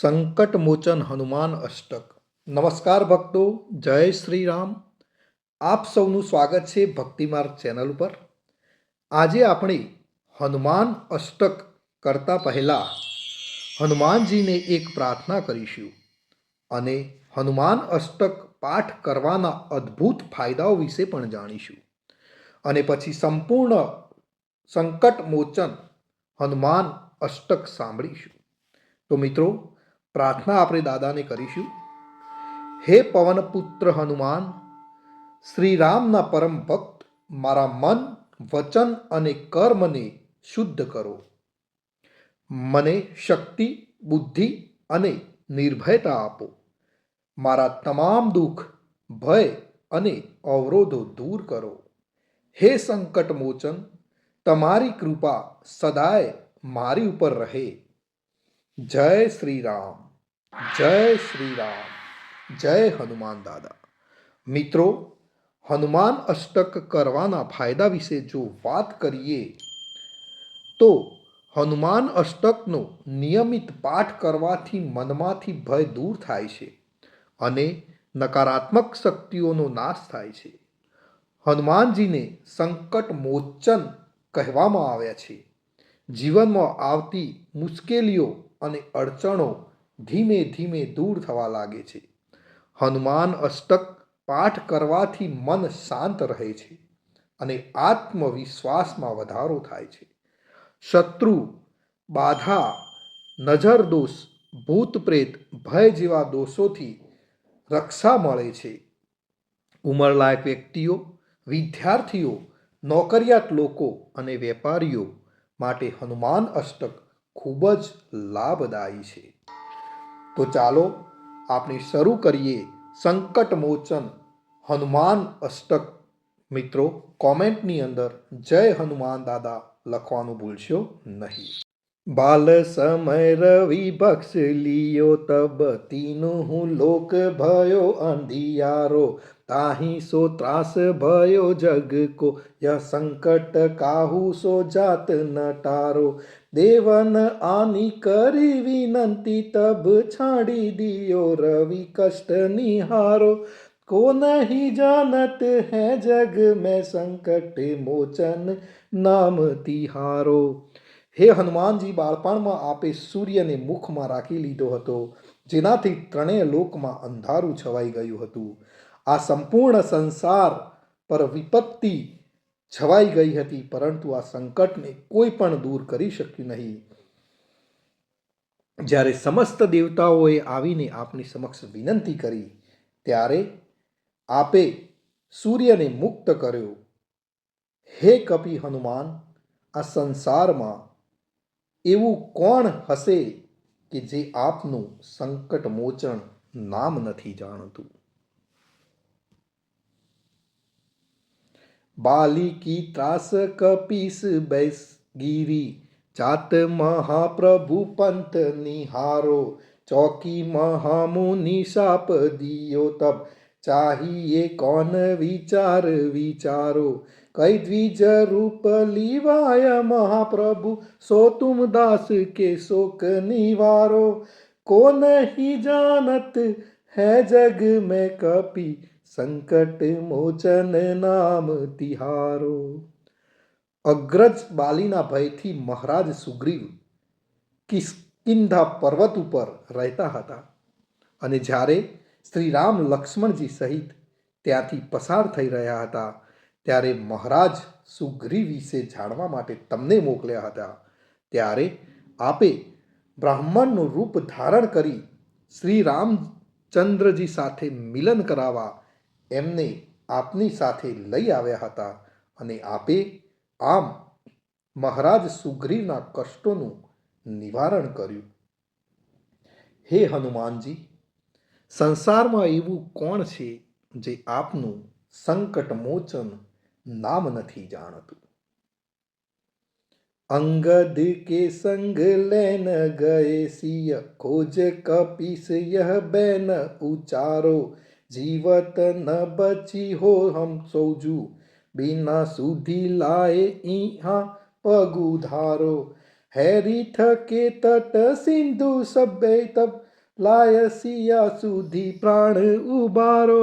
સંકટમોચન હનુમાન અષ્ટક. નમસ્કાર ભક્તો, જય શ્રી રામ આપ સૌનું સ્વાગત છે ભક્તિમાર્ગ ચેનલ ઉપર. આજે આપણે હનુમાન અષ્ટક કરતા પહેલા હનુમાનજીને એક પ્રાર્થના કરીશું અને હનુમાન અષ્ટક પાઠ કરવાના અદ્ભુત ફાયદાઓ વિશે પણ જાણીશું. અને પછી સંપૂર્ણ સંકટ મોચન હનુમાન અષ્ટક સાંભળીશું. તો મિત્રો પ્રાર્થના આપણે દાદાને કરીશું. હે પવનપુત્ર હનુમાન શ્રી રામના પરમ ભક્ત, મારા મન, વચન અને કર્મને શુદ્ધ કરો. મને શક્તિ, બુદ્ધિ અને નિર્ભયતા આપો. મારા તમામ દુઃખ, ભય અને અવરોધો દૂર કરો. હે સંકટ મોચન તમારી કૃપા સદાય મારી ઉપર રહે. જય શ્રી રામ જય શ્રી રામ જય હનુમાન દાદા. મિત્રો, હનુમાન અષ્ટક કરવાના ફાયદા વિશે જો વાત કરીએ, તો હનુમાન અષ્ટકનો નિયમિત પાઠ કરવાથી મનમાંથી ભય દૂર થાય છે અને નકારાત્મક શક્તિઓનો નાશ થાય છે. હનુમાનજીને સંકટ મોચન કહેવામાં આવ્યા છે. જીવનમાં આવતી મુશ્કેલીઓ અને અડચણો ધીમે ધીમે દૂર થવા લાગે છે. હનુમાન અષ્ટક પાઠ કરવાથી મન શાંત રહે છે અને આત્મવિશ્વાસમાં વધારો થાય છે. શત્રુ, બાધા, નજર દોષ, ભૂત પ્રેત, ભય જેવા દોષોથી રક્ષા મળે છે. ઉંમરલાયક વ્યક્તિઓ, વિદ્યાર્થીઓ, નોકરિયાત લોકો અને વેપારીઓ માટે હનુમાન અષ્ટક ખૂબ જ લાભદાયી છે. તો ચાલો આપણે શરૂ કરીએ સંકટ મોચન હનુમાન અષ્ટક. મિત્રો કોમેન્ટની અંદર જય હનુમાન દાદા લખવાનું ભૂલશો નહીં. બાલ સમય રવિ બક્ષ લિયો તબ તીનું હું લોક ભયો અંધિયારો તાહી સો ત્રાસ ભયો જગ કો ય સંકટ કાહુ સો જાત નટારો દેવન આની કરી વિનંતી તબ છાડી દિયો રવિ કષ્ટ નિહારો को नहीं जानत है जग में संकट मोचन નામ તિહારો હે હનુમાનજી, બાળપણમાં આપે સૂર્યને મુખમાં રાખી લીધો હતો, જેનાથી ત્રણેય લોકમાં અંધારું છવાઈ ગયું હતું. આ સંપૂર્ણ સંસાર પર વિપત્તિ છવાઈ ગઈ હતી, પરંતુ આ સંકટને કોઈ પણ દૂર કરી શક્યું નહીં. જ્યારે સમસ્ત દેવતાઓએ આવીને આપની સમક્ષ વિનંતી કરી, ત્યારે આપે સૂર્યને મુક્ત કર્યો. હે કપી હનુમાન, આ સંસારમાં એવું કોણ હશે કે જે આપનું સંકટ મોચન નામ નથી જાણતું બાલિકી ત્રાસ કપીસ બેસ ગીરી જાત મહાપ્રભુ પંત નિહારો ચોકી મહામુનિ શાપ દિયો તબ चाहिए कौन विचार विचारो કૈદ્વિજ રૂપ લીવાય મહાપ્રભુ? સો તુમ દાસ કે શોક નિવારો? કો નહીં જાનત? હે જગ મે કપી સંકટ મોચન નામ તિહારો. અગ્રજ બાલીના ભયથી મહારાજ સુગ્રીવ કિસ્કિંધા પર્વત ઉપર રહેતા હતા અને જ્યારે શ્રી રામ લક્ષ્મણજી સહિત ત્યાંથી પસાર થઈ રહ્યા હતા ત્યારે મહારાજ સુગ્રીવ વિશે જાણવા માટે તમને મોકલ્યા હતા. ત્યારે આપે બ્રાહ્મણનું રૂપ ધારણ કરી શ્રી રામચંદ્રજી સાથે મિલન કરાવવા એમને આપની સાથે લઈ આવ્યા હતા અને આપે આમ મહારાજ સુગ્રીવના કષ્ટોનું નિવારણ કર્યું. હે હનુમાનજી, સંસારમાં એવું કોણ છે જે આપનું સંકટ મોચન નામ નથી જાણતું અંગદ કે સંગ લેન ગયે સિય ખોજ કપીસ યહ બેન ઉચારો જીવત ન બચી હો હમ સૌજુ બિના સુધી લાએ ઈહા પગુ ધારો હેરી થકે તટ સિંધુ સભ્ય તબ લાય સિયા સુધી પ્રાણ ઉબારો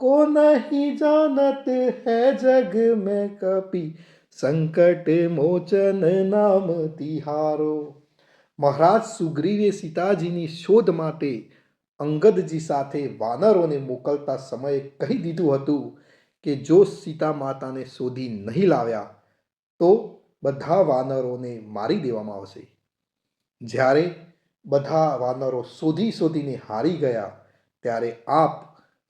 को नहीं जानत है जग में कपि સંકટ મોચન નામ તિહારો મહારાજ સુગ્રીવે સીતાજીની શોધ માટે અંગદજી સાથે વાનરોને મોકલતા સમયે કહી દીધું હતું કે જો સીતા માતાને શોધી નહીં લાવ્યા તો બધા વાનરોને મારી દેવામાં આવશે જ્યારે બધા વાનરો શોધી શોધીને હારી ગયા ત્યારે આપ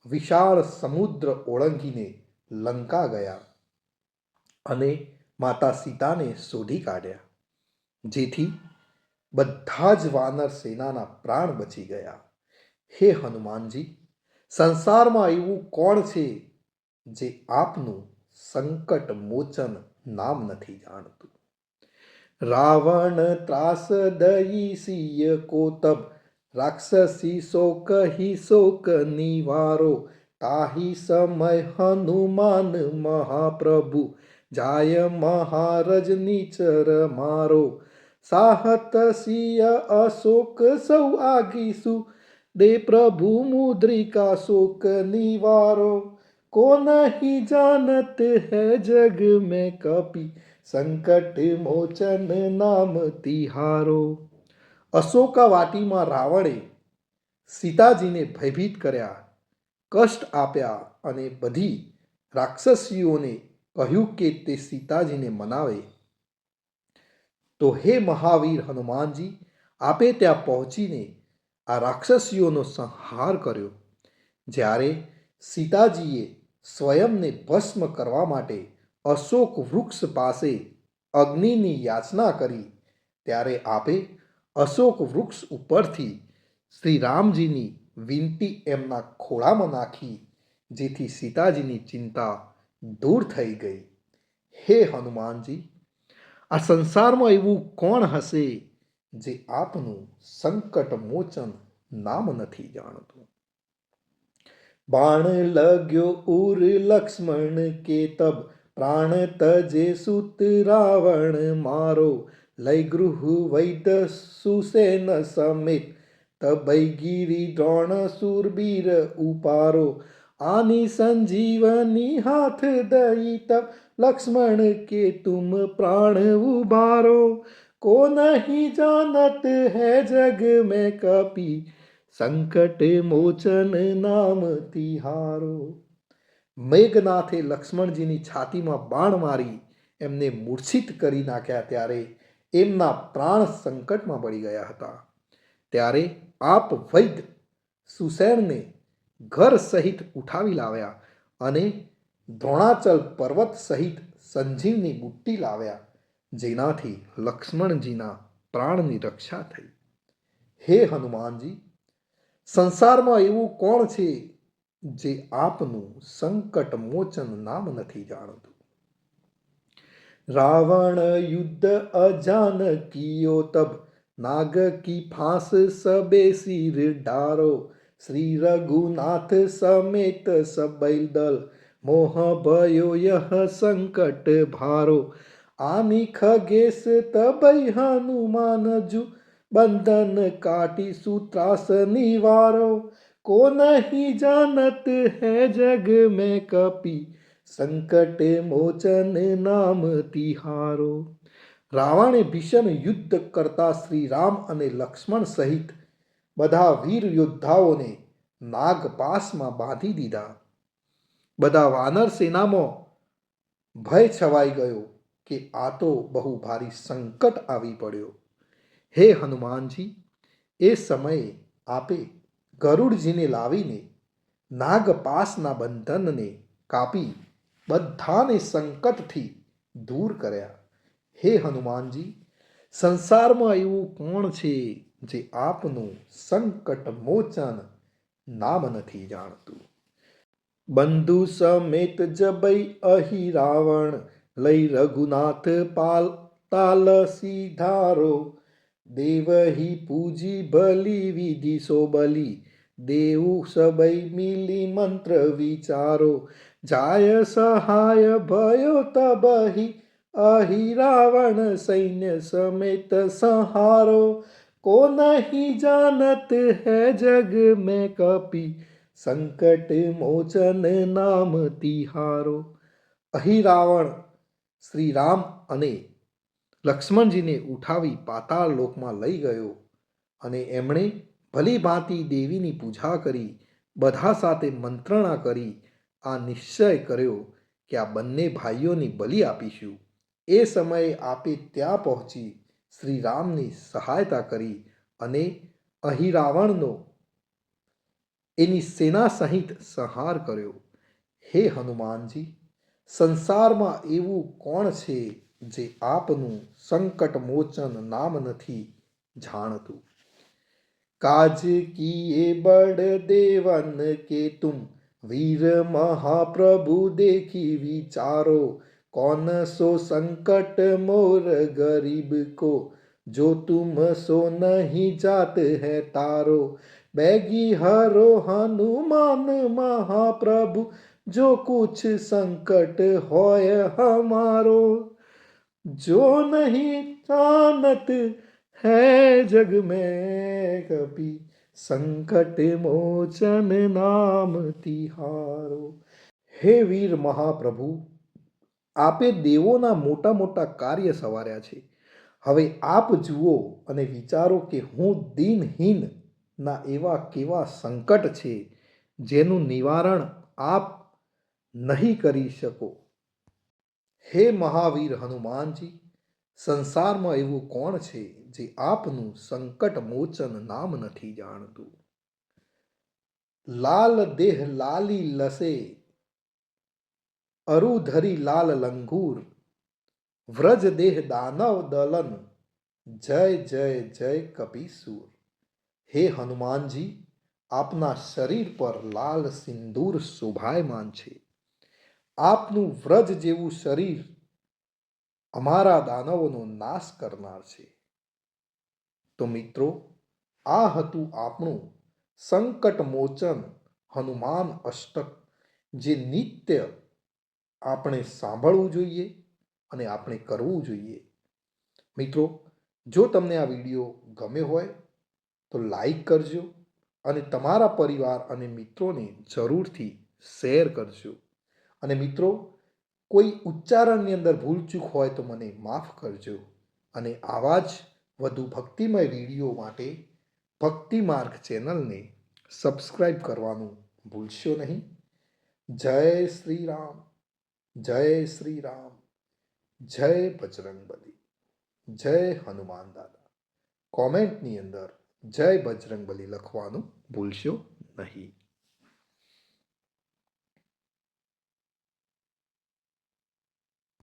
વિશાળ સમુદ્ર ઓળંગીને લંકા ગયા અને માતા સીતાને શોધી કાઢ્યા, જેથી બધા જ વાનર સેનાના પ્રાણ બચી ગયા. હે હનુમાનજી, સંસારમાં એવું કોણ છે જે આપનું સંકટ મોચન નામ નથી જાણતું? રાવણ ત્રાસ દઈ સિય કોતબ રાક્ષસી શોક હિ શોક નિવારો તાહી સમય હનુમાન મહાપ્રભુ જાય મહારજ નીચર મારો સાહત સિય અશોક સૌ આગીસુ દે પ્રભુ મુદ્રિકા શોક નિવારો को नहीं जानत है जग में कपि સંકટ મોચન નામ તિહારો અશોકા વાટીમાં રાવણે સીતાજીને ભયભીત કર્યા, કષ્ટ આપ્યા અને બધી રાક્ષસીઓને કહ્યું કે તે સીતાજીને મનાવે. તો હે મહાવીર હનુમાનજી, આપે ત્યાં પહોંચીને આ રાક્ષસીઓનો સંહાર કર્યો. જ્યારે સીતાજીએ સ્વયંને ભસ્મ કરવા માટે અશોક વૃક્ષ પાસે અગ્નિની યાચના કરી, ત્યારે આપે અશોક વૃક્ષ ઉપરથી શ્રી રામજીની વિનંતી એમના ખોળામાં નાખી, જેથી સીતાજીની ચિંતા દૂર થઈ ગઈ. હે હનુમાનજી, આ સંસારમાં એવું કોણ હશે જે આપનું સંકટ મોચન નામ નથી જાણતું? બાણ લગ્યો ઉર લક્ષ્મણ કે તબ પ્રાણ તજે સુત રાવણ મારો લઈ ગૃહ વૈદ સુસેન સમેત તબઈ ગીરી દ્રોણ સુરબીર ઉપારો આની સંજીવની હાથ દઈ તબ લક્ષ્મણ કે તુમ પ્રાણ ઉબારો को नहीं जानत है जग में कपि સંકટ મોચન નામ તિહારો મેઘનાથે લક્ષ્મણજીની છાતીમાં બાણ મારી એમને મૂર્છિત કરી નાખ્યા ત્યારે એમના પ્રાણ સંકટમાં પડી ગયા હતા. ત્યારે આપ વૈદ સુસેણને ઘર સહિત ઉઠાવી લાવ્યા અને દ્રોણાચલ પર્વત સહિત સંજીવની બુટ્ટી લાવ્યા, જેનાથી લક્ષ્મણજીના પ્રાણની રક્ષા થઈ. હે હનુમાનજી, સંસારમાં એવું કોણ છે જે આપનું સંકટ મોચન નામ નથી જાણતું? रावण युद्ध अजान कियो तब। नाग की फांस सबे सिर डारो। श्री रघुनाथ समेत सब दल। मोह भयो यह संकट भारो। आमी खगेश तब हनुमान जु। बंधन काटी सूत्रास निवारो। को नहीं जानत है जग में कपी। સંકટ મોચન નામ તિહારો. રાવણે ભીષણ યુદ્ધ કરતા શ્રી રામ અને લક્ષ્મણ સહિત બધા વીર યોદ્ધાઓને નાગપાસમાં બાંધી દીધા. બધા વાનર સેનામાં ભય છવાઈ ગયો કે આ તો બહુ ભારી સંકટ આવી પડ્યો. હે હનુમાનજી, એ સમયે આપે ગરુડજીને લાવીને નાગપાસના બંધનને કાપી બધાને સંકટથી દૂર કર્યા. હે હનુમાનજી, સંસારમાં એવું કોણ છે જે આપનું સંકટ મોચન નામ નથી જાણતું? બંધુ સમેત જબઈ અહી રાવણ, લઈ રઘુનાથ પાલ, તાલ સીધારો. દેવહી પૂજી ભલી વિધિ સોબલી દેવું સબઈ મિલી મંત્ર વિચારો. જાય સહાય ભયો તબહી અહી રાવણ સૈન્ય સમેત સહારો को नहीं જાનત है जग મેં કપી સંકટ મોચન નામ તિહારો અહીં રાવણ શ્રી રામ અને લક્ષ્મણજીને ઉઠાવી પાતાળ લોકમાં લઈ ગયો અને એમણે ભલી ભાંતિ દેવીની પૂજા કરી, બધા સાથે મંત્રણા કરી આ નિશ્ચય કર્યો કે આ બંને ભાઈઓની બલિ આપીશું. એ સમયે આપે ત્યાં પહોંચી શ્રી રામની સહાયતા કરી અને અહીં રાવણનો એની સેના સહિત સંહાર કર્યો. હે હનુમાનજી, સંસારમાં એવું કોણ છે જે આપનું સંકટ મોચન નામ નથી જાણતું? કાજ કીએ બડ દેવન કે તું वीर महाप्रभु देखी विचारो, कौन सो संकट मोर गरीब को? जो तुम सो नहीं जात है तारो, बैगी हरो हनुमान महाप्रभु, जो कुछ संकट होय हमारो। जो नहीं जानत है जग में कभी સંકટ મોચન નામ તિહારો. હે વીર મહાપ્રભુ, આપે દેવોના મોટા મોટા કાર્ય સવાર્યા છે. હવે આપ જુઓ અને વિચારો કે હું દિનહીન ના એવા કેવા સંકટ છે, જેનું નિવારણ આપ નહીં કરી શકો. હે મહાવીર હનુમાનજી સંસારમાં એવું કોણ છે જે આપનું સંકટ મોચન નામ નથી જાણતું? લાલ દેહ લાલી લસે, અરુધરી લાલ લંગૂર, વ્રજ દેહ દાનવ દલન, જય જય જય કપિસુર. હે હનુમાનજી, આપના શરીર પર લાલ સિંદૂર શોભાયમાન છે. આપનું વ્રજ જેવું શરીર અમારા દાનવોનો નાશ કરનાર છે. તો મિત્રો, આ હતું આપણું સંકટ મોચન હનુમાન અષ્ટક, જે નિત્ય આપણે સાંભળવું જોઈએ અને આપણે કરવું જોઈએ. મિત્રો, જો તમને આ વીડિયો ગમ્યો હોય, તો લાઈક કરજો અને તમારા પરિવાર અને મિત્રોને જરૂરથી શેર કરજો. અને મિત્રો કોઈ ઉચ્ચારણની અંદર ભૂલચૂક હોય તો મને માફ કરજો. અને આવા જ વધુ ભક્તિમય વીડિયો માટે ભક્તિ માર્ગ ચેનલને સબસ્ક્રાઈબ કરવાનું ભૂલશો નહીં. જય શ્રી રામ, જય શ્રી રામ, જય બજરંગબલી જય હનુમાન દાદા. કોમેન્ટની અંદર જય બજરંગબલી લખવાનું ભૂલશો નહીં.